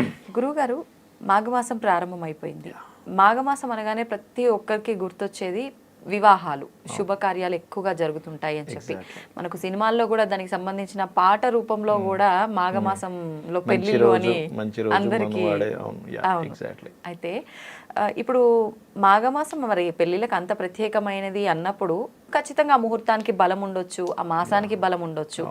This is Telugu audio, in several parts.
గురువుగారు మాఘమాసం ప్రారంభమైపోయింది. మాఘమాసం అనగానే ప్రతి ఒక్కరికి గుర్తొచ్చేది వివాహాలు. శుభకార్యాలు ఎక్కువగా జరుగుతుంటాయి అని చెప్పి. మనకు సినిమాల్లో కూడా దానికి సంబంధించిన పాట రూపంలో కూడా మాఘమాసంలో పెళ్ళిళ్ళు రోజు అని అందరికీ అయితే ఇప్పుడు మాఘమాసం మరి పెళ్ళిళ్ళకి అంత ప్రత్యేకమైనది అన్నప్పుడు ఖచ్చితంగా ఆ ముహూర్తానికి బలం ఉండొచ్చు ఆ మాసానికి బలం ఉండొచ్చు.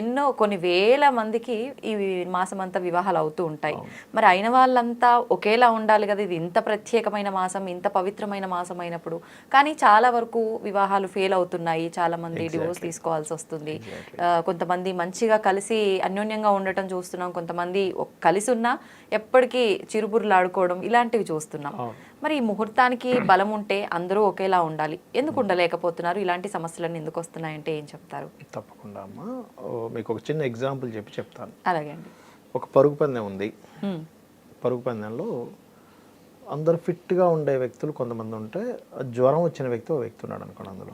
ఎన్నో కొన్ని వేల మందికి ఈ మాసం అంతా వివాహాలు అవుతూ ఉంటాయి. మరి అయిన వాళ్ళంతా ఒకేలా ఉండాలి కదా ఇది ఇంత ప్రత్యేకమైన మాసం ఇంత పవిత్రమైన మాసం అయినప్పుడు కానీ చాలా వరకు వివాహాలు ఫెయిల్ అవుతున్నాయి. చాలా మంది డివోర్స్ తీసుకోవాల్సి వస్తుంది. కొంతమంది మంచిగా కలిసి అన్యోన్యంగా ఉండటం చూస్తున్నాం. కొంతమంది కలిసి ఉన్నా ఎప్పటికీ చిరుబురులాడుకోవడం ఇలాంటివి చూస్తున్నాం. మరి ఈ ముహూర్తానికి బలం ఉంటే అందరూ ఒకేలా ఉండాలి. ఎందుకు ఉండలేకపోతున్నారు? ఇలాంటి సమస్యలన్నీ ఎందుకు వస్తున్నాయంటే ఏం చెప్తారు? తప్పకుండా అమ్మా. మీకు ఒక చిన్న ఎగ్జాంపుల్ చెప్పి చెప్తాను. అలాగే అండి. ఒక పరుగు పందెం ఉంది. పరుగు పందెంలో అందరు ఫిట్గా ఉండే వ్యక్తులు కొంతమంది ఉంటే జ్వరం వచ్చిన వ్యక్తి ఒక వ్యక్తి ఉన్నాడు అనుకోండి అందులో.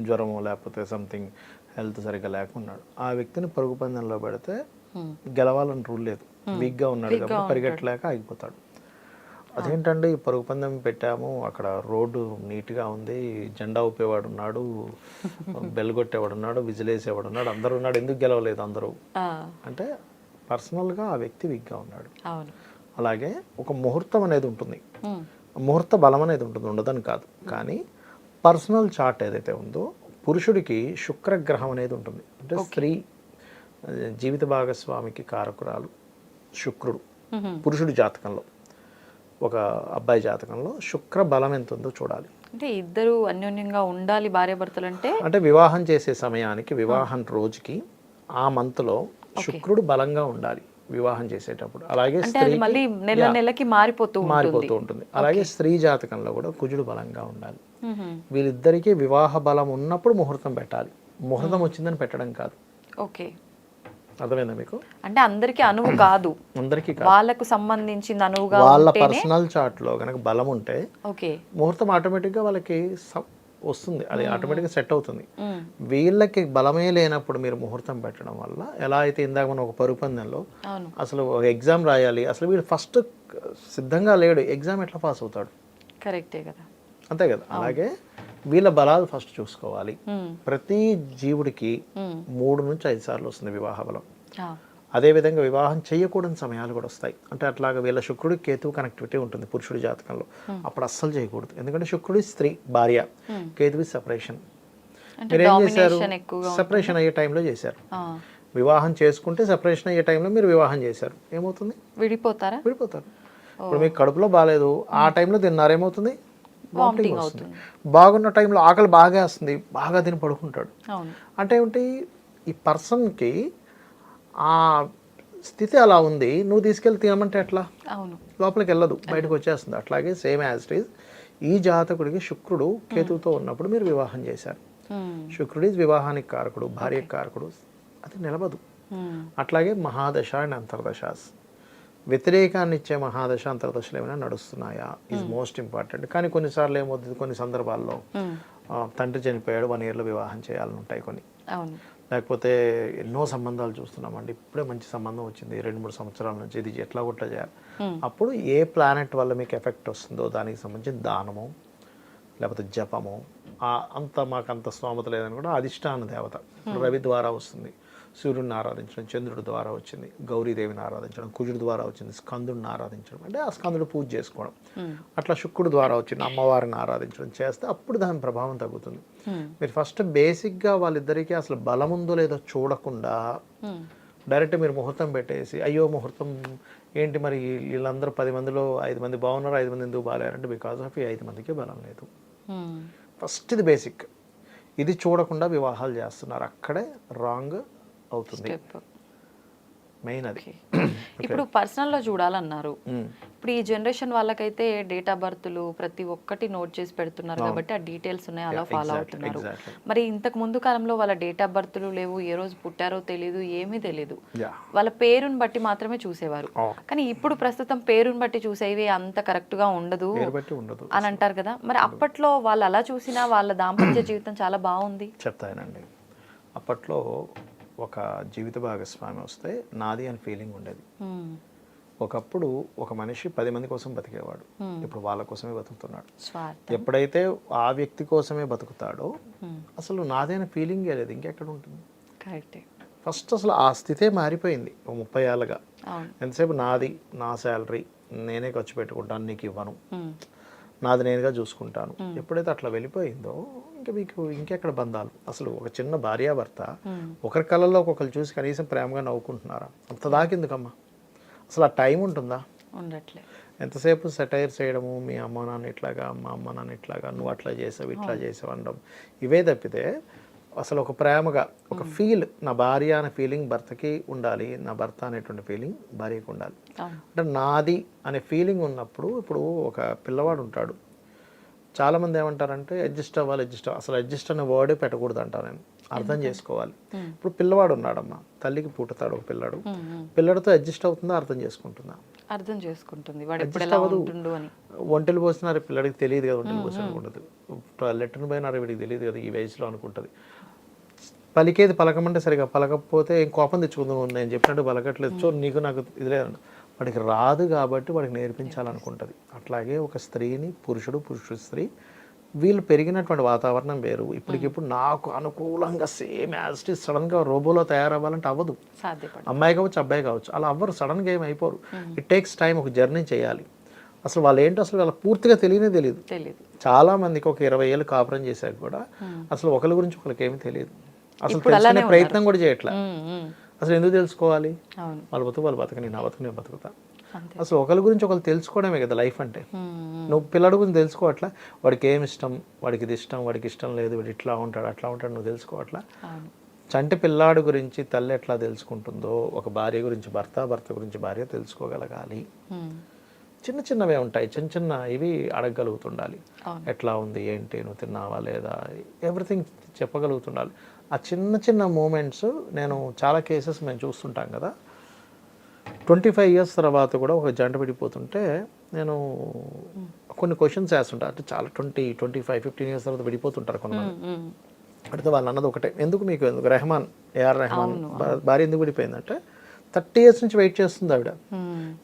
జ్వరము లేకపోతే సంథింగ్ హెల్త్ సరిగ్గా లేకున్నాడు. ఆ వ్యక్తిని పరుగు పందెంలో పెడితే. గెలవాలని రూల్ లేదు. వీక్గా ఉన్నాడు కాబట్టి పరిగెట్టలేక ఆగిపోతాడు. అదేంటండి? ఈ పరుగు పందెం పెట్టాము అక్కడ రోడ్డు నీట్గా ఉంది జెండా ఊపేవాడు ఉన్నాడు బెల్ కొట్టేవాడు ఉన్నాడు విజిలేసేవాడు ఉన్నాడు అందరూ ఉన్నాడు ఎందుకు గెలవలేదు అందరూ? అంటే పర్సనల్గా ఆ వ్యక్తి వీక్గా ఉన్నాడు. అవును. అలాగే ఒక ముహూర్తం అనేది ఉంటుంది. ముహూర్త బలం అనేది ఉంటుంది ఉండదని కాదు. కానీ పర్సనల్ చార్ట్ ఏదైతే ఉందో పురుషుడికి శుక్రగ్రహం అనేది ఉంటుంది. అంటే స్త్రీ జీవిత భాగస్వామికి కారకురాలు శుక్రుడు. పురుషుడి జాతకంలో ఒక అబ్బాయి జాతకంలో శుక్ర బలం ఎంత ఉందో చూడాలి. అంటే ఇద్దరు అన్యోన్యంగా ఉండాలి భార్యాభర్తలు అంటే అంటే వివాహం చేసే సమయానికి వివాహం రోజుకి ఆ మంత్లో శుక్రుడు బలంగా ఉండాలి. వివాహం చేసేటప్పుడు. అలాగే మళ్ళీ నెల నెలకి మారిపోతూ ఉంటుంది. మారిపోతూ ఉంటుంది. అలాగే స్త్రీ జాతకంలో కూడా కుజుడు బలంగా ఉండాలి. వీళ్ళిద్దరికీ వివాహ బలం ఉన్నప్పుడు ముహూర్తం పెట్టాలి. ముహూర్తం వచ్చిందని పెట్టడం కాదు. ఓకే. అర్థమైందా మీకు? అంటే అందరికీ అనువు కాదు. అందరికీ వాళ్ళకు సంబంధించింది అనువుగా వాళ్ళ పర్సనల్ చార్ట్లో కనుక బలం ఉంటే ఓకే. ముహూర్తం ఆటోమేటిక్గా వాళ్ళకి స- వస్తుంది. అది ఆటోమేటిక్గా సెట్ అవుతుంది. వీళ్ళకి బలమే లేనప్పుడు మీరు ముహూర్తం పెట్టడం వల్ల ఎలా అయితే ఇందాక మనం ఒక పరుగు పందెంలో అవును. అసలు ఒక ఎగ్జామ్ రాయాలి అసలు వీడు ఫస్ట్ సిద్ధంగా లేడు ఎగ్జామ్ ఎట్లా పాస్ అవుతాడు? కరెక్టే కదా. అంతే కదా. అలాగే వీళ్ళ బలాలు ఫస్ట్ చూసుకోవాలి. ప్రతి జీవుడికి. మూడు నుంచి ఐదు సార్లు వస్తుంది వివాహ బలం. అదేవిధంగా వివాహం చేయకూడని సమయాలు కూడా వస్తాయి. అంటే అట్లాగా వీళ్ళ శుక్రుడి కేతువు కనెక్టివిటీ ఉంటుంది పురుషుడి జాతకంలో. అప్పుడు అస్సలు చేయకూడదు. ఎందుకంటే శుక్రుడి స్త్రీ భార్య కేతువి సెపరేషన్ మీరు ఏం చేశారు సెపరేషన్ అయ్యే టైంలో చేశారు. వివాహం చేసుకుంటే సెపరేషన్ అయ్యే టైంలో మీరు వివాహం చేశారు. ఏమవుతుంది? విడిపోతారా? విడిపోతారు. ఇప్పుడు మీకు కడుపులో బాగాలేదు ఆ టైంలో తిన్నారు? ఏమవుతుంది? వామిటింగ్ వస్తుంది. అవుతుంది. బాగున్న టైంలో ఆకలి బాగా వస్తుంది. బాగా తిని పడుకుంటాడు. అంటే ఏమిటి? ఈ పర్సన్కి ఆ స్థితి అలా ఉంది. నువ్వు తీసుకెళ్ళి తినమంటే ఎట్లా? అవును. లోపలికి వెళ్ళదు బయటకు వచ్చేస్తుంది అట్లాగే సేమ్ యాజ్ ఇట్ ఈజ్ ఈ జాతకుడికి శుక్రుడు కేతువుతో ఉన్నప్పుడు మీరు వివాహం చేశారు. శుక్రుడి వివాహానికి కారకుడు భార్య కారకుడు. అది నిలబదు. అట్లాగే మహాదశ అండ్ అంతర్దశాస్. వ్యతిరేకాన్ని ఇచ్చే మహాదశ అంతర్దశలు ఏమైనా నడుస్తున్నాయా? ఈజ్ మోస్ట్ ఇంపార్టెంట్ కానీ కొన్నిసార్లు ఏమవుతుంది? కొన్ని సందర్భాల్లో తండ్రి చనిపోయాడు వన్ ఇయర్లో వివాహం చేయాలని ఉంటాయి కొన్ని. లేకపోతే ఎన్నో సంబంధాలు చూస్తున్నామండి. ఇప్పుడే మంచి సంబంధం వచ్చింది. రెండు మూడు సంవత్సరాల నుంచి ఇది ఎట్లా కొట్లా చేయాలి అప్పుడు ఏ ప్లానెట్ వల్ల మీకు ఎఫెక్ట్ వస్తుందో దానికి సంబంధించిన దానము లేకపోతే జపము అంత మాకు అంత స్తోమత లేదని కూడా అధిష్టాన దేవత ఇప్పుడు రవి ద్వారా వస్తుంది. సూర్యుడిని ఆరాధించడం చంద్రుడి ద్వారా వచ్చింది గౌరీదేవిని ఆరాధించడం కుజుడి ద్వారా వచ్చింది స్కందుడిని ఆరాధించడం. అంటే ఆ స్కందుడు పూజ చేసుకోవడం. అట్లా శుక్రుడి ద్వారా వచ్చింది అమ్మవారిని ఆరాధించడం చేస్తే అప్పుడు దాని ప్రభావం తగ్గుతుంది. మీరు ఫస్ట్ బేసిక్గా వాళ్ళిద్దరికీ అసలు బలం ఉందో లేదో చూడకుండా. డైరెక్ట్ మీరు ముహూర్తం పెట్టేసి అయ్యో ముహూర్తం ఏంటి మరి? వీళ్ళందరూ పది మందిలో ఐదు మంది బాగున్నారు? ఐదు మంది ఎందుకు బాగాలేరంటే బికాస్ ఆఫ్ ఈ ఐదు మందికి బలం లేదు. ఫస్ట్ ఇది బేసిక్. ఇది చూడకుండా వివాహాలు చేస్తున్నారు. అక్కడే రాంగ్ అవుతుంది. మెయిన్ అది. ఇప్పుడు పర్సనల్లో చూడాలన్నారు. మ్మ్. ఇప్పుడు ఈ జనరేషన్ వాళ్ళకైతే డేట్ ఆఫ్ బర్త్లు ప్రతి ఒక్కటి నోట్ చేసి పెడుతున్నారు కాబట్టి ఆ డీటెయిల్స్ ఉన్నాయి అలా ఫాలో అవుతున్నారు. మరి ఇంతకు ముందు కాలంలో వాళ్ళ డేట్ ఆఫ్ బర్త్లు లేవు ఏ రోజు పుట్టారో తెలియదు ఏమీ తెలియదు వాళ్ళ పేరుని బట్టి మాత్రమే చూసేవారు. Oh. కానీ ఇప్పుడు ప్రస్తుతం పేరుని బట్టి చూసేవి అంత కరెక్ట్గా ఉండదు అని అంటారు కదా. మరి అప్పట్లో వాళ్ళు అలా చూసినా వాళ్ళ దాంపత్య జీవితం చాలా బాగుంది. చెప్తానండి. అప్పట్లో ఒక జీవిత భాగస్వామి వస్తే నాది అని ఫీలింగ్ ఉండేది. ఒకప్పుడు ఒక మనిషి పది మంది కోసం బతికేవాడు. ఇప్పుడు వాళ్ళ కోసమే బతుకుతున్నాడు. ఎప్పుడైతే ఆ వ్యక్తి కోసమే బతుకుతాడో. అసలు నాదైన ఫీలింగే లేదు. ఇంకెక్కడ ఉంటుంది? కరెక్టే ఫస్ట్ అసలు ఆ స్థితే మారిపోయింది. ముప్పై ఏళ్ళగా. ఎంతసేపు నాది నా శాలరీ నేనే ఖర్చు పెట్టుకుంటాను నీకు ఇవ్వను. నాది నేనుగా చూసుకుంటాను. ఎప్పుడైతే అట్లా వెళ్ళిపోయిందో ఇంకా మీకు ఇంకెక్కడ బంధాలు? అసలు ఒక చిన్న భార్యాభర్త ఒకరి కళ్ళల్లో ఒక్కొక్కరు చూసి కనీసం ప్రేమగా నవ్వుకుంటున్నారా? అంత దాకెందుకమ్మా? అసలు ఆ టైం ఉంటుందా? ఉండట్లే. ఎంతసేపు సెటైర్ చేయడము? మీ అమ్మ నాన్న ఇట్లాగా మా అమ్మ నాన్న ఇట్లాగా నువ్వు అట్లా చేసావు ఇట్లా చేసావు అనడం. ఇవే తప్పితే అసలు ఒక ప్రేమగా ఒక ఫీల్ నా భార్య అనే ఫీలింగ్ భర్తకి ఉండాలి నా భర్త అనేటువంటి ఫీలింగ్ భార్యకి ఉండాలి. అంటే నాది అనే ఫీలింగ్ ఉన్నప్పుడు ఇప్పుడు ఒక పిల్లవాడు ఉంటాడు. చాలామంది ఏమంటారంటే అడ్జస్ట్ అవ్వాలి అడ్జస్ట్ అసలు అడ్జస్ట్ అనే వర్డే పెట్టకూడదు అంటారు నేను. అర్థం చేసుకోవాలి. ఇప్పుడు పిల్లవాడు ఉన్నాడమ్మా. తల్లికి పుట్టుతాడు ఒక పిల్లాడు. పిల్లడితో అడ్జస్ట్ అవుతుందా అర్థం చేసుకుంటుందా? అర్థం చేసుకుంటుంది. ఒంటెలు పోసినారు పిల్లడికి తెలియదు కదా ఒంటెలు పోసిన అనుకుంటుంది లెట్టర్ని పోయినారు వీడికి తెలియదు కదా ఈ వయసులో అనుకుంటుంది. పలికేది పలకమంటే సరిగా పలకపోతే ఏం కోపం తెచ్చుకుందాం నేను చెప్పినట్టు పలకట్లేదు. చూ నీకు నాకు ఇది లేదు వాడికి రాదు కాబట్టి వాడికి నేర్పించాలనుకుంటుంది. అట్లాగే ఒక స్త్రీని పురుషుడు పురుషుడు స్త్రీ వీళ్ళు పెరిగినటువంటి వాతావరణం వేరు. ఇప్పటికిప్పుడు నాకు అనుకూలంగా సేమ్ యాజ్ ఇట్ సడన్గా రోబోలో తయారవ్వాలంటే అవ్వదు. అమ్మాయి కావచ్చు అబ్బాయి కావచ్చు అలా అవ్వరు సడన్గా ఏం అయిపోరు. ఇట్ టేక్స్ టైం ఒక జర్నీ చేయాలి. అసలు వాళ్ళు ఏంటో అసలు వాళ్ళకి పూర్తిగా తెలియనే తెలియదు. చాలా మందికి ఒక ఇరవై ఏళ్ళు కాపురం చేశాక కూడా అసలు ఒకరి గురించి ఒకరికి ఏమీ తెలియదు. అసలు తెలుసుకునే ప్రయత్నం కూడా చేయట్లా. అసలు ఎందుకు తెలుసుకోవాలి? వాళ్ళ బతుకు వాళ్ళు బతకని నా బతుకు నేను బతుకుతా. అంతే అసలు ఒకరి గురించి ఒకరు తెలుసుకోవడమే కదా లైఫ్ అంటే. నువ్వు పిల్లడి గురించి తెలుసుకోవట్లా? వాడికి ఏమి ఇష్టం? వాడికి ఇది ఇష్టం వాడికి ఇష్టం లేదు వాడు ఇట్లా ఉంటాడు అట్లా ఉంటాడు నువ్వు తెలుసుకోవట్లా? చంటి పిల్లాడు గురించి తల్లి ఎట్లా తెలుసుకుంటుందో ఒక భార్య గురించి భర్త భర్త గురించి భార్య తెలుసుకోగలగాలి. చిన్న చిన్నవే ఉంటాయి చిన్న చిన్న ఇవి అడగగలుగుతుండాలి. ఎట్లా ఉంది ఏంటి నువ్వు తిన్నావా లేదా? ఎవ్రీథింగ్ చెప్పగలుగుతుండాలి. ఆ చిన్న చిన్న మూమెంట్స్ నేను చాలా కేసెస్ మేము చూస్తుంటాం కదా. ట్వంటీ ఫైవ్ ఇయర్స్ తర్వాత కూడా ఒక జంట విడిపోతుంటే నేను కొన్ని క్వశ్చన్స్ వేస్తుంటా. అంటే చాలా twenty twenty five fifteen years తర్వాత విడిపోతుంటారు కొంతమంది. ఉమ్. అడిగితే వాళ్ళు అన్నది ఒకటే. ఎందుకు మీకు ఎందుకు? రెహమాన్ ఏఆర్ రెహమాన్ భార్య ఎందుకు విడిపోయిందంటే థర్టీ ఇయర్స్ నుంచి వెయిట్ చేస్తుంది ఆవిడ.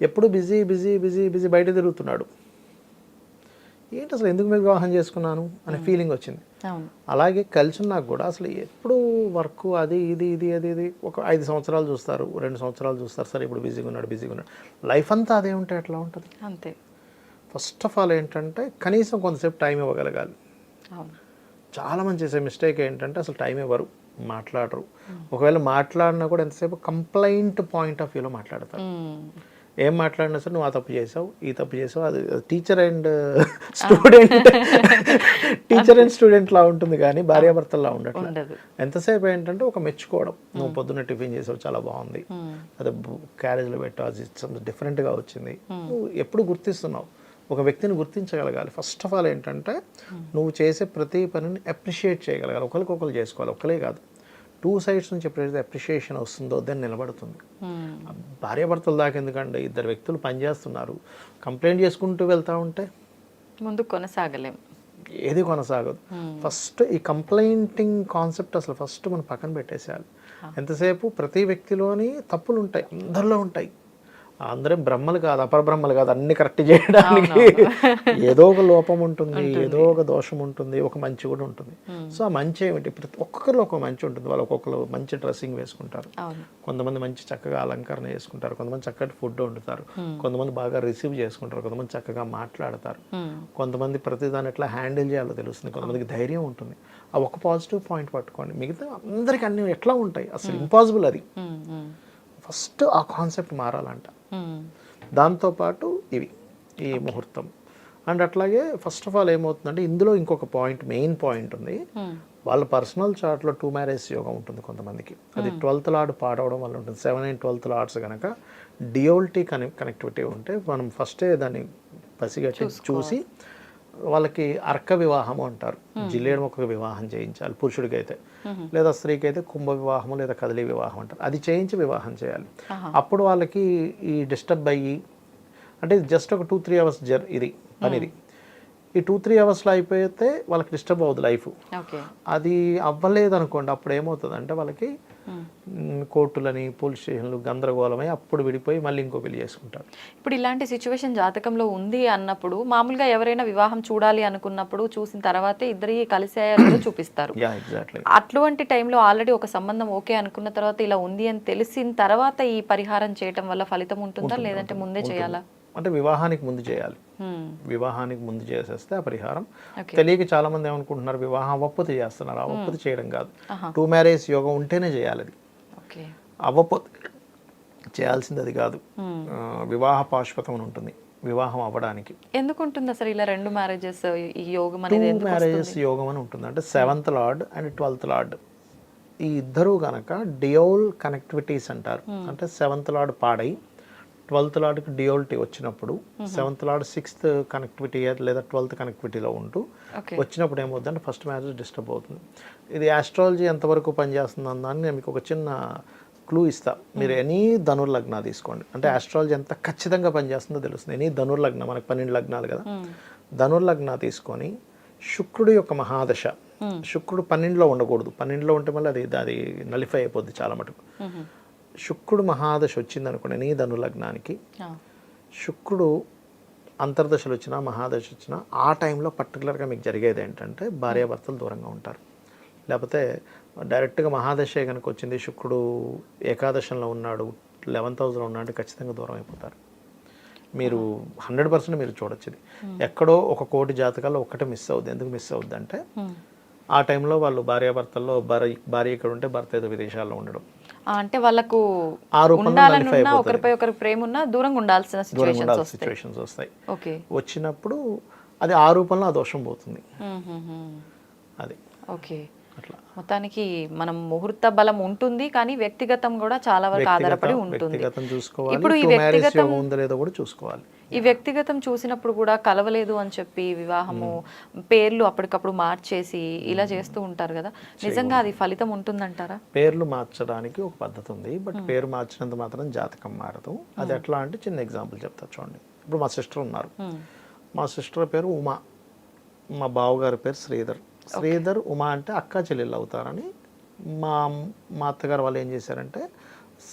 ఎప్పుడు బిజీ బిజీ బిజీ బిజీ బయట తిరుగుతున్నాడు. ఏంటి అసలు ఎందుకు మీకు వివాహం చేసుకున్నాను? అనే ఫీలింగ్ వచ్చింది. అలాగే కలిసి నాకు కూడా అసలు ఎప్పుడు వర్క్ అది ఇది ఇది అది ఇది. ఒక ఐదు సంవత్సరాలు చూస్తారు రెండు సంవత్సరాలు చూస్తారు. సరే ఇప్పుడు బిజీగా ఉన్నాడు బిజీగా ఉన్నాడు. లైఫ్ అంతా అదే ఉంటే ఎట్లా ఉంటుంది? అంతే. ఫస్ట్ ఆఫ్ ఆల్ ఏంటంటే కనీసం కొంతసేపు టైం ఇవ్వగలగాలి. అవును. చాలా మంది చేసే మిస్టేక్ ఏంటంటే అసలు టైం ఇవ్వరు మాట్లాడరు. ఒకవేళ మాట్లాడినా కూడా ఎంతసేపు కంప్లైంట్ పాయింట్ ఆఫ్ వ్యూలో మాట్లాడతారు. ఏం మాట్లాడినా సరే నువ్వు ఆ తప్పు చేసావు ఈ తప్పు చేసావు అది teacher and student teacher and student లా ఉంటుంది కానీ భార్యాభర్తల్లా ఉండట్లేదు ఎంతసేపు ఏంటంటే ఒక మెచ్చుకోవడం. నువ్వు పొద్దున్న టిఫిన్ చేసావు చాలా బాగుంది. అదే క్యారేజ్లో పెట్టావు అది డిఫరెంట్గా వచ్చింది. నువ్వు ఎప్పుడు గుర్తిస్తున్నావు? ఒక వ్యక్తిని గుర్తించగలగాలి. ఫస్ట్ ఆఫ్ ఆల్ ఏంటంటే నువ్వు చేసే ప్రతి పనిని అప్రిషియేట్ చేయగలగాలి. ఒకరికొకరు చేసుకోవాలి. ఒకలే కాదు. టూ సైడ్స్ నుంచి ఎప్పుడైతే అప్రిషియేషన్ వస్తుందో దాన్ని నిలబడుతుంది. ఉమ్. భార్యాభర్తల దాకా ఎందుకంటే ఇద్దరు వ్యక్తులు పనిచేస్తున్నారు కంప్లైంట్ చేసుకుంటూ వెళ్తా ఉంటే? ముందు కొనసాగలేం. ఏది కొనసాగదు. ఫస్ట్ ఈ కంప్లైంటింగ్ కాన్సెప్ట్ అసలు ఫస్ట్ మనం పక్కన పెట్టేసేయాలి. ఎంతసేపు? ప్రతి వ్యక్తిలోని తప్పులు ఉంటాయి అందరిలో ఉంటాయి. అందరూ బ్రహ్మలు కాదు అపర బ్రహ్మలు కాదు అన్ని కరెక్ట్ చేయడానికి ఏదో ఒక లోపం ఉంటుంది ఏదో ఒక దోషం ఉంటుంది ఒక మంచి కూడా ఉంటుంది. సో ఆ మంచి ఏమిటి? ప్రతి ఒక్కొక్కరిలో ఒక మంచి ఉంటుంది. వాళ్ళు ఒక్కొక్కరు మంచి డ్రెస్సింగ్ వేసుకుంటారు. కొంతమంది మంచి చక్కగా అలంకరణ చేసుకుంటారు. కొంతమంది చక్కటి ఫుడ్ వండుతారు. కొంతమంది బాగా రిసీవ్ చేసుకుంటారు. కొంతమంది చక్కగా మాట్లాడతారు. కొంతమంది ప్రతిదాన్ని ఎట్లా హ్యాండిల్ చేయాలో తెలుస్తుంది. కొంతమందికి ధైర్యం ఉంటుంది. ఆ ఒక పాజిటివ్ పాయింట్ పట్టుకోండి. మిగతా అందరికి అన్ని ఎట్లా ఉంటాయి? అసలు ఇంపాసిబుల్ అది. ఫస్ట్ ఆ కాన్సెప్ట్ మారాలంట. దాంతోపాటు ఇవి ఈ ముహూర్తం. అండ్ అట్లాగే ఫస్ట్ ఆఫ్ ఆల్ ఏమవుతుందంటే ఇందులో ఇంకొక పాయింట్ మెయిన్ పాయింట్ ఉంది. వాళ్ళ పర్సనల్ చార్ట్లో టూ మ్యారేజ్ యోగం ఉంటుంది కొంతమందికి. అది ట్వెల్త్ లార్డ్ పాడవడం వల్ల ఉంటుంది. సెవెన్ అండ్ ట్వెల్త్ లార్డ్స్ కనుక డియోల్టీ కనె కనెక్టివిటీ ఉంటే మనం ఫస్టే దాన్ని పసిగట్టి చూసి వాళ్ళకి అర్క వివాహము అంటారు. జిల్లేడు మొక్క వివాహం చేయించాలి పురుషుడికి అయితే లేదా స్త్రీకి అయితే కుంభ వివాహము లేదా కదలి వివాహం అంటారు. అది చేయించి వివాహం చేయాలి. అప్పుడు వాళ్ళకి ఈ డిస్టర్బ్ అయ్యి అంటే జస్ట్ ఒక టూ త్రీ అవర్స్ జర్ ఇది పనిది. ఈ టూ త్రీ అవర్స్లో అయిపోతే వాళ్ళకి డిస్టర్బ్ అవుతుంది లైఫ్ ఓకే అది అవ్వలేదు అనుకోండి అప్పుడు ఏమవుతుంది అంటే వాళ్ళకి మ్, కోర్టులని పోలీస్ స్టేషన్లు గందరగోళమై అప్పుడు విడిపోయి మళ్ళీ ఇంకో పెళ్ళి చేసుకుంటారు. ఇప్పుడు ఇలాంటి సిచ్యువేషన్ జాతకంలో ఉంది అన్నప్పుడు మామూలుగా ఎవరైనా వివాహం చూడాలి అనుకున్నప్పుడు చూసిన తర్వాతే ఇద్దరి కలిసేయాలో చూపిస్తారు. యా ఎగ్జాక్ట్లీ అటువంటి టైంలో ఆల్రెడీ ఒక సంబంధం ఓకే అనుకున్న తర్వాత ఇలా ఉంది అని తెలిసిన తర్వాత ఈ పరిహారం చేయటం వల్ల ఫలితం ఉంటుందా? లేదంటే ముందే చేయాలా? అంటే వివాహానికి ముందు చేయాలి. వివాహానికి ముందు చేసేస్తే ఆ పరిహారం. తెలియక చాలా మంది ఏమనుకుంటున్నారు వివాహం అవ్వకపోతే చేస్తున్నారు. అవ్వకపోతే చేయడం కాదు. టూ మ్యారేజ్ యోగం ఉంటేనే చేయాలి అది. ఓకే. అవ్వకపోతే చేయాల్సింది అది కాదు. వివాహ పాశుపతం అని ఉంటుంది. వివాహం అవ్వడానికి. ఎందుకు ఉంటుంది అసలు ఇలా రెండు మ్యారేజెస్ ఈ యోగం అనేది మ్యారేజెస్ యోగం అని ఉంటుంది. అంటే seventh lord and twelfth lord ఈ ఇద్దరు కనుక డియోల్ కనెక్టివిటీస్ అంటారు. అంటే సెవెంత్ లార్డ్ పాడై ట్వెల్త్ లార్డ్కి డియోల్టీ వచ్చినప్పుడు సెవెంత్ లార్డ్ సిక్స్త్ కనెక్టివిటీ లేదా ట్వెల్త్ కనెక్టివిటీలో ఉంటూ వచ్చినప్పుడు ఏమవుతుందంటే ఫస్ట్ మ్యారేజ్ డిస్టర్బ్ అవుతుంది. ఇది ఆస్ట్రాలజీ ఎంతవరకు పనిచేస్తుంది అన్నాన్ని నేను మీకు ఒక చిన్న క్లూ ఇస్తా. మీరు ఎనీ ధనుర్లగ్న తీసుకోండి. అంటే ఆస్ట్రాలజీ ఎంత ఖచ్చితంగా పనిచేస్తుందో తెలుస్తుంది. ఎనీ ధనుర్లగ్న మనకు పన్నెండు లగ్నాలు కదా. ధనుర్లగ్న తీసుకొని శుక్రుడు యొక్క మహాదశ. శుక్రుడు పన్నెండులో ఉండకూడదు. పన్నెండులో ఉంటే మళ్ళీ అది అది నలిఫై అయిపోద్ది చాలా మటుకు. శుక్రుడు మహాదశ వచ్చింది అనుకోండి నీ ధనులగ్నానికి శుక్రుడు అంతర్దశలు వచ్చినా మహాదశ వచ్చినా ఆ టైంలో పర్టికులర్గా మీకు జరిగేది ఏంటంటే భార్యాభర్తలు దూరంగా ఉంటారు. లేకపోతే డైరెక్ట్గా మహాదశ కనుక వచ్చింది శుక్రుడు ఏకాదశంలో ఉన్నాడు లెవెన్ థౌజండ్లో ఉన్నాడు ఖచ్చితంగా దూరం అయిపోతారు. మీరు హండ్రెడ్ పర్సెంట్ మీరు చూడొచ్చు ఇది. ఎక్కడో ఒక కోటి జాతకాల్లో ఒక్కటే మిస్ అవుద్ది. ఎందుకు మిస్ అవుద్ది అంటే ఆ టైంలో వాళ్ళు భార్యాభర్తల్లో భార్య భార్య ఇక్కడ ఉంటే భర్త ఏదో విదేశాల్లో ఉండడం. అంటే వాళ్ళకు. ఒకరిపై ఒకరి ప్రేమ ఉన్నా దూరంగా ఉండాల్సిన సిచ్యువేషన్స్ వస్తాయి. ఓకే. వచ్చినప్పుడు అది ఆ రూపంలో ఆ దోషం పోతుంది. అది. ఓకే. అట్లా. మొత్తానికి మనం ముహూర్త బలం ఉంటుంది కానీ వ్యక్తిగతం కూడా చాలా వరకు ఆధారపడి ఉంటుంది. ఇప్పుడు ఈ వ్యక్తిగతం ఉందో లేదో కూడా చూసుకోవాలి. ఈ వ్యక్తిగతం చూసినప్పుడు కూడా కలవలేదు అని చెప్పి వివాహము పేర్లు అప్పటికప్పుడు మార్చేసి ఇలా చేస్తూ ఉంటారు కదా. నిజంగా అది ఫలితం ఉంటుందంటారా? పేర్లు మార్చడానికి ఒక పద్ధతి ఉంది బట్ పేరు మార్చినంత మాత్రం జాతకం మారదు. అది ఎట్లా అంటే చిన్న ఎగ్జాంపుల్ చెప్తా చూడండి. ఇప్పుడు మా సిస్టర్ ఉన్నారు. మా సిస్టర్ పేరు ఉమా. మా బావగారి పేరు శ్రీధర్. శ్రీధర్ ఉమా అంటే అక్క చెల్లెళ్ళు అవుతారని మా మా అత్తగారు వాళ్ళు ఏం చేశారంటే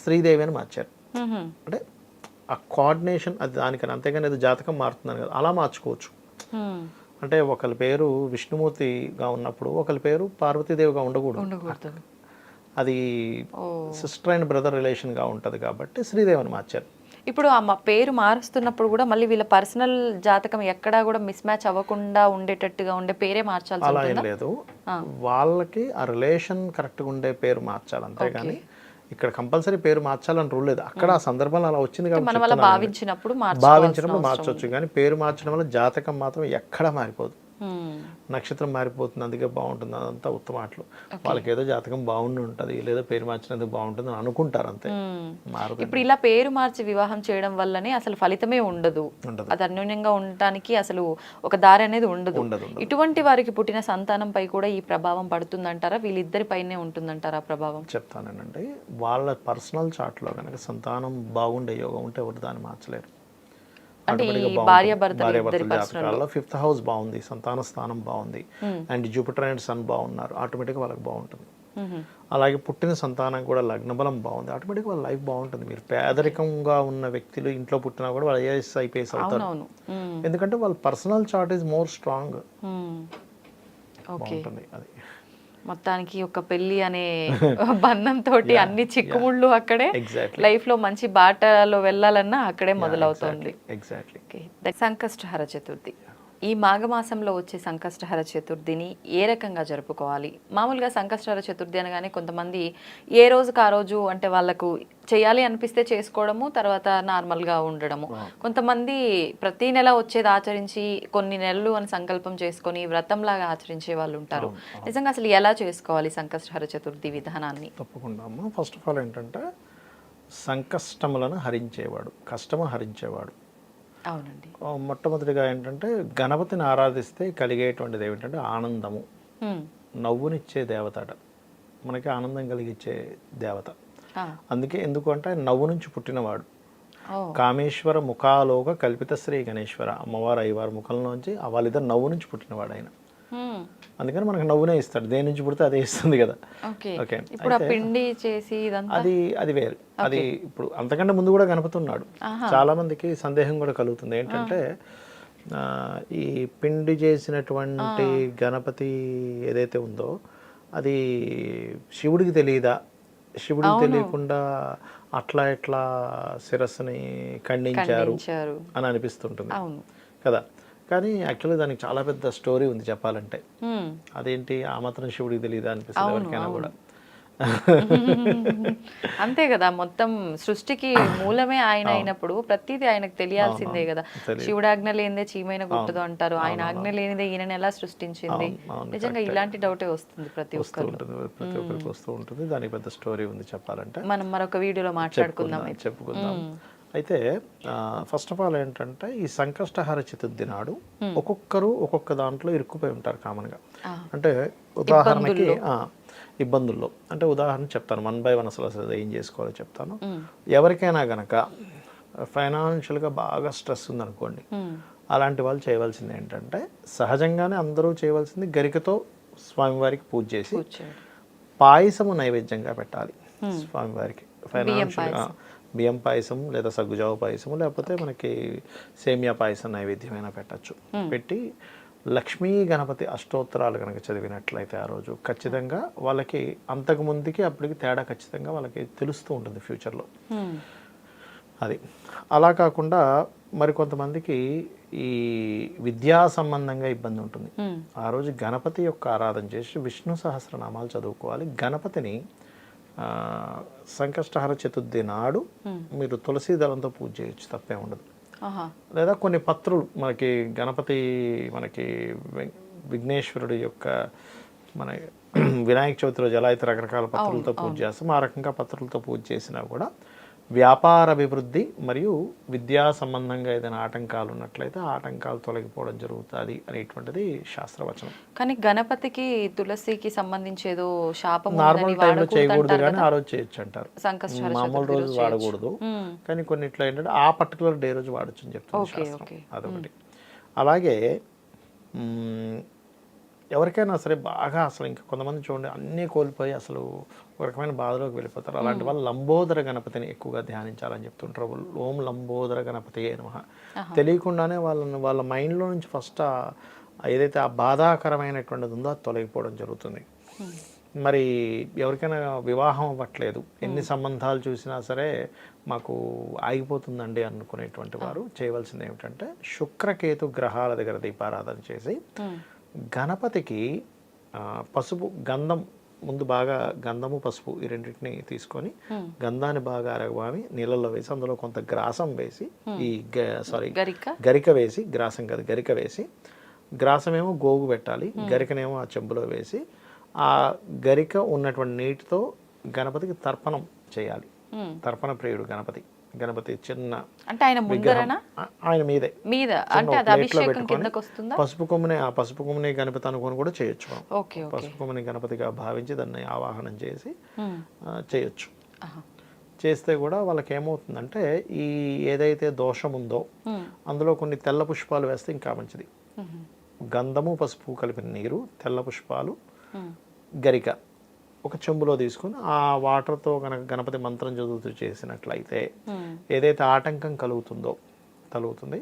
శ్రీదేవి అని మార్చారు. అంటే ఆ కోఆర్డినేషన్ అది దానికని అంతేగాని అది జాతకం మారుతుందని కదా అలా మార్చుకోవచ్చు. అంటే ఒకరి పేరు విష్ణుమూర్తిగా ఉన్నప్పుడు ఒకరి పేరు పార్వతీదేవిగా ఉండకూడదు. అది సిస్టర్ అండ్ బ్రదర్ రిలేషన్గా ఉంటుంది కాబట్టి శ్రీదేవి అని మార్చారు. ఇప్పుడు ఆ పేరు మారుస్తున్నప్పుడు కూడా మళ్ళీ వీళ్ళ పర్సనల్ జాతకం ఎక్కడా కూడా మిస్ మ్యాచ్ అవ్వకుండా ఉండేటట్టుగా ఉండే పేరే మార్చాల్సి అలా ఏం లేదు. వాళ్ళకి ఆ రిలేషన్ కరెక్ట్గా ఉండే పేరు మార్చాలి అంతేగాని ఇక్కడ కంపల్సరీ పేరు మార్చాలని రూల్ లేదు. అక్కడ ఆ సందర్భంలో అలా వచ్చింది కాబట్టి. భావించినప్పుడు భావించినప్పుడు మార్చవచ్చు కానీ పేరు మార్చడం వల్ల జాతకం మాత్రం ఎక్కడా మారిపోదు. నక్షత్రం మారిపోతుంది అందుకే బాగుంటుంది అదంతా ఉత్తమాటలు వాళ్ళకి ఏదో జాతకం బాగుండి ఉంటుంది లేదా పేరు మార్చినందుకు బాగుంటుంది అని అనుకుంటారు అంతే. మారదు. ఇప్పుడు ఇలా పేరు మార్చి వివాహం చేయడం వల్లనే అసలు ఫలితమే ఉండదు. ఉండదు. అది అన్యోన్యంగా ఉండటానికి అసలు ఒక దారి అనేది ఉండదు. ఇటువంటి వారికి పుట్టిన సంతానంపై కూడా ఈ ప్రభావం పడుతుందంటారా? వీళ్ళిద్దరి పైనే ఉంటుందంటారా ఆ ప్రభావం? చెప్తానండి. వాళ్ళ పర్సనల్ చార్ట్లో కనుక సంతానం బాగుండే యోగం ఉంటే ఎవరు దాన్ని మార్చలేరు అంటే ఈ Automatic గా బాగుంటుంది. భార్యాభర్తలు ఫిఫ్త్ హౌస్ బాగుంది సంతాన స్థానం బాగుంది. అండ్ జూపిటర్ అండ్ సన్ బాగున్నారు ఆటోమేటిక్గా వాళ్ళకి బాగుంటుంది. అలాగే పుట్టిన సంతానం కూడా లగ్న బలం బాగుంది ఆటోమేటిక్గా వాళ్ళ లైఫ్ బాగుంటుంది. మీరు పేదరికంగా ఉన్న వ్యక్తులు ఇంట్లో పుట్టినా కూడా వాళ్ళు ఐఏఎస్ ఐపీఎస్ అవుతారు. ఎందుకంటే వాళ్ళ personal chart is more strong. బాగుంటుంది అది. మొత్తానికి ఒక పెళ్ళి అనే బంధం తోటి అన్ని చిక్కుముళ్ళు అక్కడే లైఫ్లో మంచి బాటలో వెళ్ళాలన్నా అక్కడే మొదలవుతుంది. సంకష్టహర చతుర్థి. ఈ మాఘమాసంలో వచ్చే సంకష్టహర చతుర్థిని ఏ రకంగా జరుపుకోవాలి? మామూలుగా సంకష్టహర చతుర్థి అనగానే కొంతమంది ఏ రోజుకి ఆ రోజు అంటే వాళ్ళకు చేయాలి అనిపిస్తే చేసుకోవడము తర్వాత నార్మల్గా ఉండడము. కొంతమంది ప్రతి నెల వచ్చేది ఆచరించి కొన్ని నెలలు అని సంకల్పం చేసుకొని వ్రతంలాగా ఆచరించే వాళ్ళు ఉంటారు. నిజంగా అసలు ఎలా చేసుకోవాలి సంకష్టహర చతుర్థి విధానాన్ని? తప్పకుండా. అమ్మ ఫస్ట్ ఆఫ్ ఆల్ ఏంటంటే సంకష్టములను హరించేవాడు కష్టము హరించేవాడు. అవునండి మొట్టమొదటిగా ఏంటంటే గణపతిని ఆరాధిస్తే కలిగేటువంటిది ఏమిటంటే ఆనందము. నవ్వునిచ్చే దేవతట మనకి ఆనందం కలిగించే దేవత. అందుకే ఎందుకు అంటే నవ్వు నుంచి పుట్టినవాడు కామేశ్వర ముఖాలోక కల్పిత శ్రీ గణేశ్వర అమ్మవారు అయ్యవారి ముఖంలోంచి వాళ్ళిద్దరు నవ్వు నుంచి పుట్టినవాడు ఆయన. అందుకని మనకు నవ్వునే ఇస్తాడు. దేని నుంచి పుడితే అదే ఇస్తుంది కదా. ఓకే ఇప్పుడు పిండి చేసి అది అది వేరు. అది ఇప్పుడు అంతకంటే ముందు కూడా గణపతి ఉన్నాడు చాలా మందికి సందేహం కూడా కలుగుతుంది. ఏంటంటే ఈ పిండి చేసినటువంటి గణపతి ఏదైతే ఉందో అది శివుడికి తెలియదా? శివుడికి తెలియకుండా అట్లా ఎట్లా శిరస్సుని ఖండించారు. అని అనిపిస్తుంటుంది. కదా. కానీ యాక్చువల్లీ దానికి చాలా పెద్ద స్టోరీ ఉంది చెప్పాలంటే. అదేంటి? ఆ మాత్రం శివుడికి తెలియదా అనిపిస్తుంది ఎవరికైనా కూడా. అంతే కదా మొత్తం సృష్టికి మూలమే ఆయన అయినప్పుడు ప్రతిదీ ఆయనకు తెలియాల్సిందే కదా. శివుడు ఆజ్ఞ లేనిదే చీమైన గుట్టదు అంటారు. ఆయన ఆజ్ఞ లేనిదే ఈయనని ఎలా సృష్టించింది? నిజంగా ఇలాంటి డౌటే వస్తుంది ప్రతి వస్తూ ఒక్కరు ఉంటుంది ప్రతి ఒక్కరికి వస్తూ ఉంటుంది. దానికి పెద్ద స్టోరీ ఉంది చెప్పాలంటే. మనం మరొక వీడియోలో మాట్లాడుకుందాం చెప్పుకుందాం. అయితే ఫస్ట్ ఆఫ్ ఆల్ ఏంటంటే ఈ సంకష్టహార చతుర్థి నాడు ఒక్కొక్కరు ఒక్కొక్క దాంట్లో ఇరుక్కుపోయి ఉంటారు కామన్గా. అంటే ఉదాహరణకి ఆ, ఇబ్బందుల్లో. అంటే ఉదాహరణ చెప్తాను వన్ బై వన్ అసలు అసలు ఏం చేసుకోవాలో చెప్తాను. ఎవరికైనా గనక ఫైనాన్షియల్గా బాగా స్ట్రెస్ ఉందనుకోండి అలాంటి వాళ్ళు చేయవలసింది ఏంటంటే సహజంగానే అందరూ చేయవలసింది గరికతో స్వామివారికి పూజ చేసి పాయసము నైవేద్యంగా పెట్టాలి స్వామివారికి. ఫైనాన్షియల్ బియ్యం పాయసం లేదా సగ్గుజావ పాయసము లేకపోతే మనకి సేమియా పాయసం నైవేద్యమైనా పెట్టచ్చు. పెట్టి లక్ష్మీ గణపతి అష్టోత్తరాలు కనుక చదివినట్లయితే ఆ రోజు ఖచ్చితంగా వాళ్ళకి అంతకు ముందుకి అప్పటికి తేడా ఖచ్చితంగా వాళ్ళకి తెలుస్తూ ఉంటుంది ఫ్యూచర్లో. హ్మ్. అది. అలా కాకుండా మరికొంతమందికి ఈ విద్యా సంబంధంగా ఇబ్బంది ఉంటుంది. హ్మ్. ఆ రోజు గణపతి యొక్క ఆరాధన చేసి విష్ణు సహస్రనామాలు చదువుకోవాలి. గణపతిని సంకష్టహర చతుర్థి నాడు మీరు తులసి దళంతో పూజ చేయొచ్చు తప్పే ఉండదు. లేదా కొన్ని పత్రులు మనకి గణపతి మనకి విఘ్నేశ్వరుడు యొక్క మన వినాయక చవితి రోజు ఎలా అయితే రకరకాల పత్రులతో పూజ చేస్తాం ఆ రకంగా పత్రులతో పూజ చేసినా కూడా వ్యాపార అభివృద్ధి మరియు విద్యా సంబంధంగా ఏదైనా ఆటంకాలు ఉన్నట్లయితే ఆటంకాలు తొలగిపోవడం జరుగుతుంది అనేటువంటిది శాస్త్రవచనం కానీ గణపతికి తులసికి సంబంధించి ఏదో శాపం నార్మల్ టైంలో చేయకూడదు కానీ ఆ రోజు చేయొచ్చు అంటారు మామూలు రోజు. వాడకూడదు. కానీ కొన్నిట్లో ఏంటంటే ఆ పర్టికులర్ డే రోజు వాడచ్చు అని చెప్తుంది శాస్త్రం. అదొకటి అలాగే ఎవరికైనా సరే బాగా అసలు ఇంకా కొంతమంది చూడండి అన్నీ కోల్పోయి అసలు ఒక రకమైన బాధలోకి వెళ్ళిపోతారు. అలాంటి వాళ్ళు లంబోదర గణపతిని ఎక్కువగా ధ్యానించాలని చెప్తుంటారు. ఓం లంబోదర గణపతి నమః. తెలియకుండానే వాళ్ళని వాళ్ళ మైండ్లో నుంచి ఫస్ట్ ఏదైతే ఆ బాధాకరమైనటువంటిది ఉందో అది తొలగిపోవడం జరుగుతుంది. మరి ఎవరికైనా వివాహం అవ్వట్లేదు. ఎన్ని సంబంధాలు చూసినా సరే మాకు ఆగిపోతుందండి అనుకునేటువంటి వారు. చేయవలసింది ఏమిటంటే శుక్రకేతు గ్రహాల దగ్గర దీపారాధన చేసి. గణపతికి పసుపు గంధం ముందు బాగా గంధము పసుపు ఈ రెండింటిని తీసుకొని గంధాన్ని బాగా అరగబామి నీళ్ళల్లో వేసి అందులో కొంత గ్రాసం వేసి ఈ సారీ గరిక? గరిక వేసి గ్రాసం కాదు గరిక వేసి గ్రాసమేమో గోగు పెట్టాలి గరికనేమో ఆ చెంబులో వేసి ఆ గరిక ఉన్నటువంటి నీటితో గణపతికి తర్పణం చేయాలి. తర్పణ ప్రియుడు గణపతి. గణపతి చిన్న అంటే ఆయన ఆయన మీదే. మీద. చిన్న అంటే ఒక అది ప్లేట్లో అభిషేకం పెట్టుకొని కిందకు వస్తుందా? పసుపు కొమ్ముని ఆ పసుపు కొమ్ముని గణపతి అనుకొని కూడా చేయొచ్చు ఓకే పసుపు కొమ్ముని గణపతిగా భావించి దాన్ని ఆవాహనం చేసి చేయొచ్చు. చేస్తే కూడా వాళ్ళకి ఏమవుతుందంటే ఈ ఏదైతే దోషం ఉందో. అందులో కొన్ని తెల్ల పుష్పాలు వేస్తే ఇంకా మంచిది. గంధము పసుపు కలిపిన నీరు తెల్ల పుష్పాలు. గరిక. ఒక చెంబులో తీసుకుని ఆ వాటర్తో కనుక గణపతి మంత్రం చదువుతూ చేసినట్లయితే హ్మ్. ఏదైతే ఆటంకం కలుగుతుందో కలుగుతుంది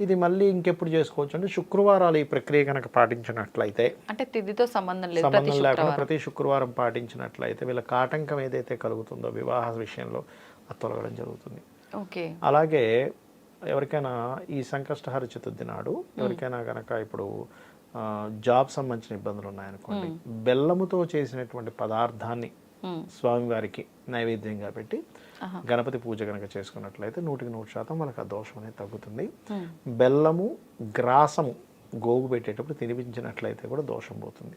ఇది మళ్ళీ ఇంకెప్పుడు చేసుకోవచ్చు అంటే శుక్రవారాలు ఈ ప్రక్రియ కనుక పాటించినట్లయితే అంటే తిథితో సంబంధం లేదు ప్రతి సంబంధం లేకుండా శుక్రవారం. ప్రతి శుక్రవారం పాటించినట్లయితే వీళ్ళకి ఆటంకం ఏదైతే కలుగుతుందో వివాహ విషయంలో అది తొలగడం జరుగుతుంది. ఓకే. అలాగే ఎవరికైనా ఈ సంకష్టహర చతుర్థి నాడు ఎవరికైనా కనుక ఇప్పుడు జాబ్ సంబంధించిన ఇబ్బందులు ఉన్నాయనుకోండి బెల్లముతో చేసినటువంటి పదార్థాన్ని. స్వామివారికి నైవేద్యంగా పెట్టి గణపతి పూజ కనుక చేసుకున్నట్లయితే నూటికి నూరు శాతం మనకు ఆ దోషం అనేది తగ్గుతుంది బెల్లము గ్రాసము గోగు పెట్టేటప్పుడు తినిపించినట్లయితే కూడా దోషం పోతుంది.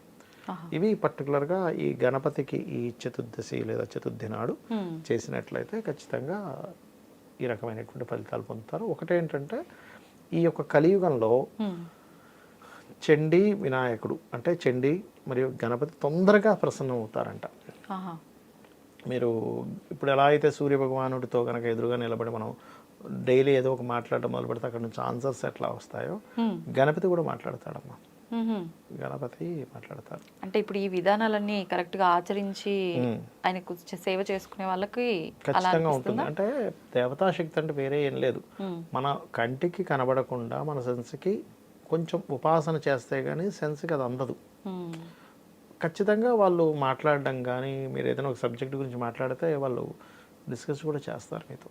ఇవి పర్టికులర్గా ఈ గణపతికి ఈ చతుర్దశి లేదా చతుర్థి నాడు. చేసినట్లయితే ఖచ్చితంగా ఈ రకమైనటువంటి ఫలితాలు పొందుతారు ఒకటేంటంటే ఈ యొక్క కలియుగంలో. చండీ వినాయకుడు అంటే చండీ మరియు గణపతి తొందరగా ప్రసన్నం అవుతారంట. మీరు ఇప్పుడు ఎలా అయితే సూర్య భగవానుడితో కనుక ఎదురుగా నిలబడి మనం డైలీ ఏదో ఒక మాట్లాడడం మొదలు పెడితే అక్కడ నుంచి ఆన్సర్స్ ఎట్లా వస్తాయో. గణపతి కూడా మాట్లాడతాడమ్మా మ్మ్. గణపతి మాట్లాడతారు అంటే ఇప్పుడు ఈ విధానాలన్నీ కరెక్ట్గా ఆచరించి. ఆయనకు సేవ చేసుకునే వాళ్ళకి ఖచ్చితంగా ఉంటుంది అంటే దేవతాశక్తి అంటే వేరే ఏం లేదు. మన కంటికి కనబడకుండా మన సెన్స్కి కొంచెం ఉపాసన చేస్తే కానీ సెన్స్కి అది అందదు. ఖచ్చితంగా వాళ్ళు మాట్లాడడం కానీ మీరు ఏదైనా ఒక సబ్జెక్ట్ గురించి మాట్లాడితే వాళ్ళు డిస్కస్ కూడా చేస్తారు మీతో.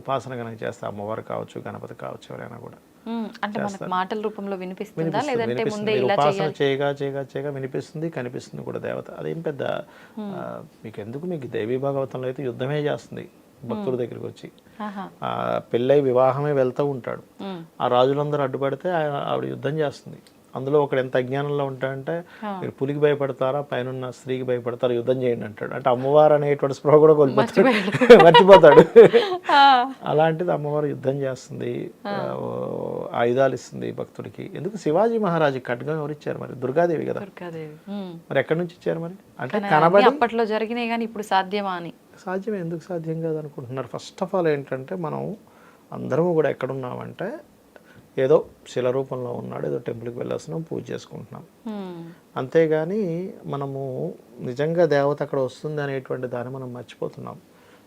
ఉపాసన కనుక చేస్తే అమ్మవారు కావచ్చు గణపతి కావచ్చు ఎవరైనా కూడా మ్మ్. అంటే మనకు మాటల రూపంలో వినిపిస్తుందా? వినిపిస్తుంది, లేదంటే వినిపిస్తుంది. ముందే మీరు ఇలా ఉపాసన చేయగా చేయగా చేయగా వినిపిస్తుంది కనిపిస్తుంది కూడా దేవత. అదేం పెద్ద మీకు ఎందుకు మీకు దేవీ భాగవతంలో అయితే యుద్ధమే చేస్తుంది. భక్తుల దగ్గరికి వచ్చి. ఆ పెళ్ళై వివాహమే వెళ్తూ ఉంటాడు. ఆ రాజులందరూ అడ్డుపడితే ఆవిడ యుద్ధం చేస్తుంది. అందులో ఒకడు ఎంత అజ్ఞానంలో ఉంటాడంటే మీరు పులికి భయపడతారా పైన స్త్రీకి భయపడతారా యుద్ధం చేయండి అంటాడు. అంటే అమ్మవారు అనేటువంటి స్పృహ కూడా కోల్పోతాడు మర్చిపోతాడు. అలాంటిది అమ్మవారు యుద్ధం చేస్తుంది. ఆయుధాలు ఇస్తుంది భక్తుడికి. ఎందుకు శివాజీ మహారాజు ఖడ్గం ఎవరు ఇచ్చారు మరి? దుర్గాదేవి కదా. మరి ఎక్కడి నుంచి ఇచ్చారు మరి? అంటే కానీ కనబడి అప్పట్లో జరిగినాయి కానీ ఇప్పుడు సాధ్యమా అని. సాధ్యం ఎందుకు సాధ్యం కాదు అనుకుంటున్నారు ఫస్ట్ ఆఫ్ ఆల్ ఏంటంటే మనం అందరము కూడా ఎక్కడున్నామంటే ఏదో శిల రూపంలో ఉన్నాడు ఏదో టెంపుల్కి వెళ్ళొస్తున్నాం పూజ చేసుకుంటున్నాం. అంతేగాని మనము నిజంగా దేవత అక్కడ వస్తుంది అనేటువంటి దాన్ని మనం మర్చిపోతున్నాం.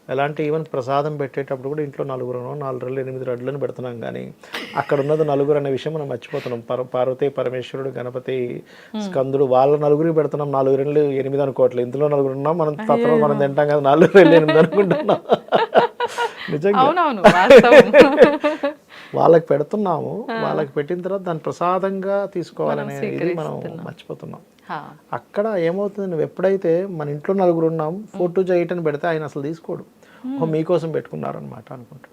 ఎలాంటి ఈవెన్ ప్రసాదం పెట్టేటప్పుడు కూడా ఇంట్లో నలుగురు నాలుగు రెళ్ళు ఎనిమిది రెడ్లను పెడుతున్నాం కానీ అక్కడ ఉన్నది నలుగురు అనే విషయం మనం మర్చిపోతున్నాం. పర పార్వతి పరమేశ్వరుడు గణపతి స్కందుడు వాళ్ళ నలుగురికి పెడుతున్నాం. నాలుగు రెండు ఎనిమిది అనుకోవట్లేదు. ఇందులో నలుగురు ఉన్నాం. మనం తత్వం మనం తింటాం కదా నాలుగు రెండు ఎనిమిది అనుకుంటున్నాం. నిజంగా. వాళ్ళకి పెడుతున్నాము. వాళ్ళకి పెట్టిన తర్వాత దాన్ని ప్రసాదంగా తీసుకోవాలనే ఇది మనం మర్చిపోతున్నాం. అక్కడ ఏమవుతుంది నువ్వు ఎప్పుడైతే మన ఇంట్లో నలుగురు ఉన్నాం ఫోర్ టూ ఎయిట్ అని పెడితే ఆయన అసలు తీసుకోడు. మీకోసం పెట్టుకున్నారనమాట అనుకుంటా.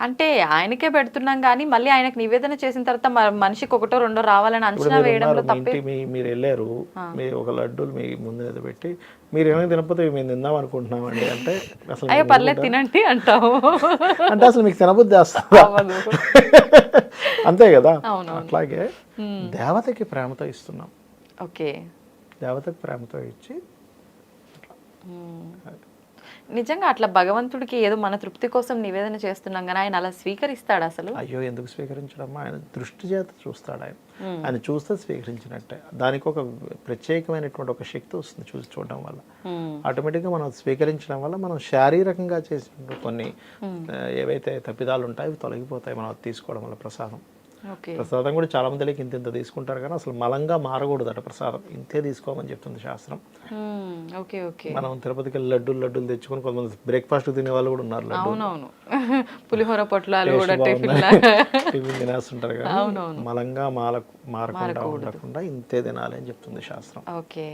అంటే ఆయనకే పెడుతున్నాం కానీ మళ్ళీ ఆయనకు నివేదన చేసిన తర్వాత మనిషికి ఒకటో రెండో రావాలని అంచనా వేయడంలో మీ తప్పే. ఇంటి మీ మీరు వెళ్ళారు మీ ఒక లడ్డూలు మీ ముందు పెట్టి మీరు ఏమైనా తినకపోతే మేము తిందాం అనుకుంటున్నామండి. అంటే అసలు అయ్యో పర్లేదు తినండి అంటావు. అంటే అసలు మీకు తినబుద్ధి. అంతే కదా. అట్లాగే దేవతకి ప్రేమతో ఇస్తున్నాం. ఓకే. దేవతకి ప్రేమతో ఇచ్చి నిజంగా అట్లా భగవంతుడికి ఏదో మన తృప్తి కోసం నివేదన చేస్తున్నాం కానీ ఆయన అలా స్వీకరిస్తాడు అసలు? అయ్యో ఎందుకు స్వీకరించడమ్మా? ఆయన దృష్టి చేత చూస్తాడు ఆయన? ఆయన చూస్తే స్వీకరించినట్టే. దానికి ఒక ప్రత్యేకమైనటువంటి ఒక శక్తి వస్తుంది చూసి చూడడం వల్ల. ఆటోమేటిక్గా మనం స్వీకరించడం వల్ల మనం శారీరకంగా చేసిన కొన్ని ఏవైతే తప్పిదాలు ఉంటాయో అవి తొలగిపోతాయి. మనం తీసుకోవడం వల్ల ప్రసాదం. ప్రసాదం కూడా చాలా మంది ఇంత ఇంత తీసుకుంటారు కానీ అసలు మలంగా మారకూడదట ప్రసాదం. ఇంతే తీసుకోమని చెప్తుంది శాస్త్రం. ఓకే ఓకే మనం తిరుపతికి వెళ్ళి లడ్డూలు లడ్డూలు తెచ్చుకొని కొంతమంది బ్రేక్ఫాస్ట్ తినే వాళ్ళు కూడా ఉన్నారు లడ్డు అవునవును. పులిహోర పొట్లాలు కూడా టిఫిన్ తినేస్తుంటారు అవునవును. మలంగా మాల మారకుండా ఉండకుండా ఇంతే తినాలి అని చెప్తుంది శాస్త్రం. ఓకే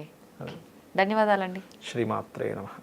ధన్యవాదాలండి. శ్రీమాత్రే నమః.